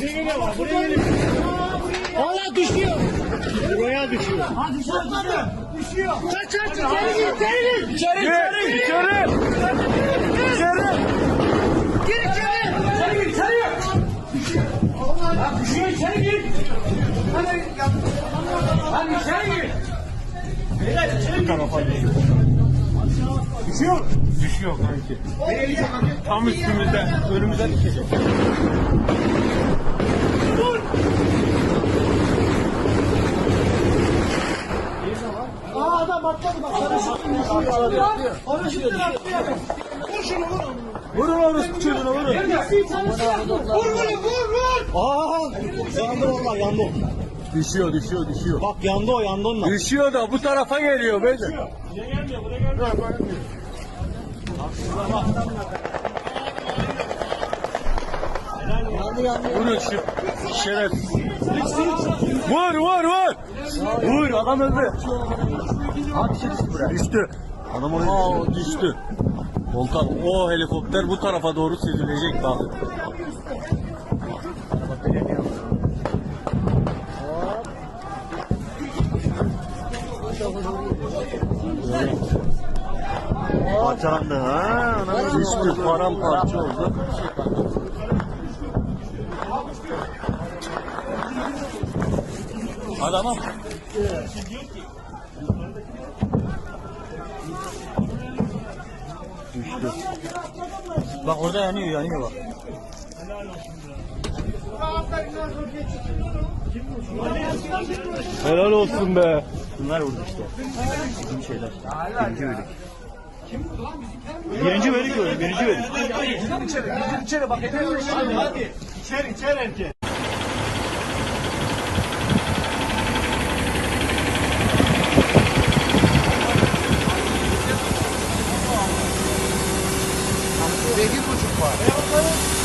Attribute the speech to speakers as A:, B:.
A: Buraya geliyorlar. Buraya geliyor. Valla düşüyor. Buraya düşüyor. Ha düşüyor. Düşüyor. Kaç kaç içeri gir. İçeri gir. İçeri içeri. İçeri. İçeri. Gir içeri. İçeri gir. İçeri. Ya düşüyor içeri gir. Hadi Hadi içeri gir. Beyler içeri gir. Düşüyor.
B: Düşüyor kanki. Tam üstümüzde. Önümüzden düşecek.
A: Aa adam atladı bak. Paraşütün düşüyor. Paraşütün atlıyor. Vur şunu vur.
B: Vurun orospu çocuğuna vurun.
A: Vur vur vur vur. Aa yandı valla yandı.
B: Düşüyor düşüyor düşüyor.
A: Bak yandı o yandı onunla.
B: Düşüyor da bu tarafa geliyor böyle. Vurun şu şeref. Vur vur vur. Vur adam öldü. Şey düştü buraya. Düştü. Adam oraya düştü. düştü. Volkan o helikopter bu tarafa doğru süzülecek bak.
A: Parçalandı ha.
B: Düştü paramparça oldu. Adamım. Düştü. Bak orada yanıyor yanıyor bak. Helal olsun be. Bunlar vurdu işte. Bizim şeyler. Birinci bölük. Birinci veri gördüm, birinci veri.
A: Gidin içeri, gidin içeri bak. Hadi hadi. İçeri, içeri erkeğe. Sekiz buçuk var.